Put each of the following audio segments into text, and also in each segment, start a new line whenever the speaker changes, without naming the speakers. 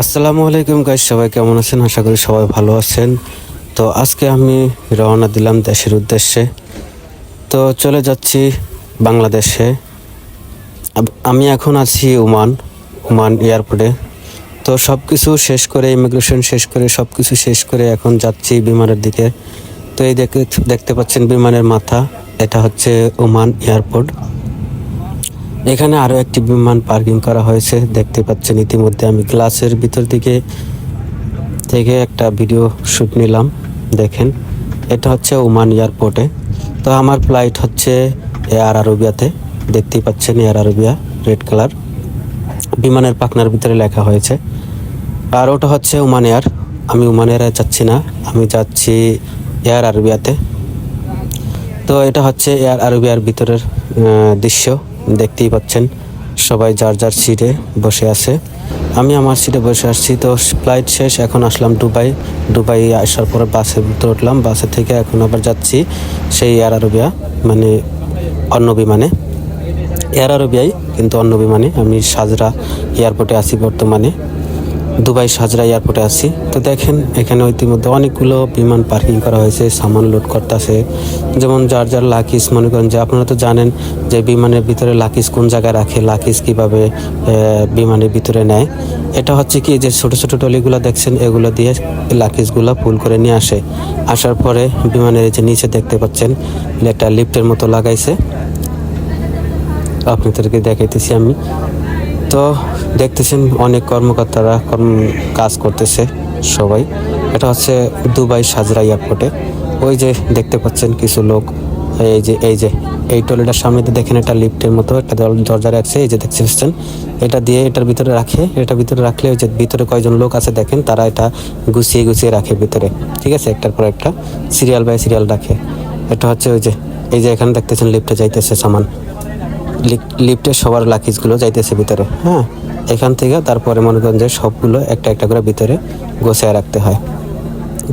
আসসালামু আলাইকুম গাইস সবাই কেমন আছেন? আশা করি সবাই ভালো আছেন। তো আজকে আমি রওনা দিলাম দেশের উদ্দেশ্যে। তো চলে যাচ্ছি বাংলাদেশে। আমি এখন আছি ওমান ওমান এয়ারপোর্টে তো সব কিছু শেষ করে ইমিগ্রেশন শেষ করে সব কিছু শেষ করে এখন যাচ্ছি বিমানের দিকে। তো এই দেখে, দেখতে পাচ্ছেন বিমানের মাথা। এটা হচ্ছে ওমান এয়ারপোর্ট এখানে আরও একটি বিমান পার্কিং করা হয়েছে, দেখতে পাচ্ছেন ইতিমধ্যে আমি গ্লাসের ভিতর দিকে থেকে একটা ভিডিও শ্যুট নিলাম, দেখেন। এটা হচ্ছে ওমান এয়ারপোর্টে। তো আমার ফ্লাইট হচ্ছে এয়ার আরবিয়াতে, দেখতেই পাচ্ছেন এয়ার আরবিয়া, রেড কালার। বিমানের পাখনার ভিতরে লেখা হয়েছে। আর ওটা হচ্ছে ওমান এয়ার। আমি ওমান এয়ারে যাচ্ছি না, আমি যাচ্ছি এয়ার আরবিয়াতে। তো এটা হচ্ছে এয়ার আরবিয়ার ভিতরের দৃশ্য। দেখতেই পাচ্ছেন, সবাই যার যার সিটে বসে আছে। আমি আমার সিটে বসে আসছি, তো ফ্লাইট শেষ, এখন আসলাম দুবাই। দুবাই আসার পর বাসে ভিতরে উঠলাম, বাসে থেকে এখন আবার যাচ্ছি সেই এয়ার আরবিয়া মানে অন্য বিমানে। এয়ার আরবিয়াই কিন্তু অন্য বিমানে। আমি সাজরা এয়ারপোর্টে আছি বর্তমানে। দুবাই সাজরা এয়ারপোর্টে আছি। তো দেখেন, এখানে ইতিমধ্যে অনেকগুলো বিমান পার্কিং করা হয়েছে, সামান লোড করতেছে। যেমন যার যার লাকিস মনে করেন যে আপনারা তো জানেন যে বিমানের ভিতরে লাকিস কোন জায়গায় রাখে লাকিস কীভাবে বিমানের ভিতরে নেয়। এটা হচ্ছে কি, যে ছোট ছোট টলিগুলো দেখছেন, এগুলো দিয়ে লাকিসগুলো ফুল করে নিয়ে আসে। আসার পরে বিমানের যে নিচে দেখতে পাচ্ছেন একটা লিফটের মতো লাগাইছে। আপনাদেরকে দেখাইতেছি আমি। তো দেখতেছেন অনেক কর্মকর্তারা কর্ম কাজ করতেছে সবাই। এটা হচ্ছে দুবাই সাজরা এয়ারপোর্টে। ওই যে দেখতে পাচ্ছেন কিছু লোক, এই যে এই যে, এই টলিটার সামনে দিয়ে দেখেন একটা লিফটের মতো একটা দর- দরজা রাখছে, এই যে দেখতে পাচ্ছেন। এটা দিয়ে এটার ভিতরে রাখে এটার ভিতরে রাখলে ওই যে ভিতরে কয়জন লোক আছে দেখেন, তারা এটা গুছিয়ে গুছিয়ে রাখে ভিতরে। ঠিক আছে? একটার পর একটা, সিরিয়াল বাই সিরিয়াল রাখে। এটা হচ্ছে ওই যে, এই যে এখানে দেখতেছেন লিফটে যাইতেছে সামান। লিফটের সবার লাকিজগুলো যাইতেছে ভিতরে। হ্যাঁ এখান থেকে তারপরে মনে করেন যে সবগুলো একটা একটা করে ভিতরে গোছায় রাখতে হয়।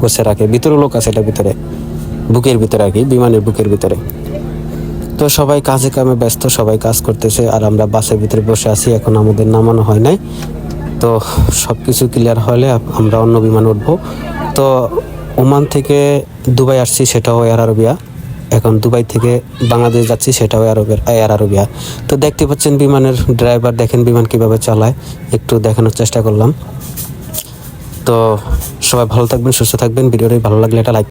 গোছায় রাখে। ভিতরে লোক আছে এটা ভিতরে। বুকের ভিতরে আর কি বিমানের বুকের ভিতরে। তো সবাই কাজে কামে ব্যস্ত সবাই কাজ করতেছে আর আমরা বাসের ভিতরে বসে আছি এখন আমাদের নামানো হয় নাই। তো সব কিছু ক্লিয়ার হলে আমরা অন্য বিমান উঠবো। তো ওমান থেকে দুবাই আসছি সেটাও এয়ার আরবিয়া এখন দুবাই থেকে বাংলাদেশ যাচ্ছি, সেটাও আরবের এয়ার আরবিয়া। তো দেখতে পাচ্ছেন বিমানের ড্রাইভার দেখেন বিমান কীভাবে চালায়। একটু দেখানোর চেষ্টা করলাম। তো সবাই ভালো থাকবেন, সুস্থ থাকবেন। ভিডিওটি ভালো লাগলে এটা লাইক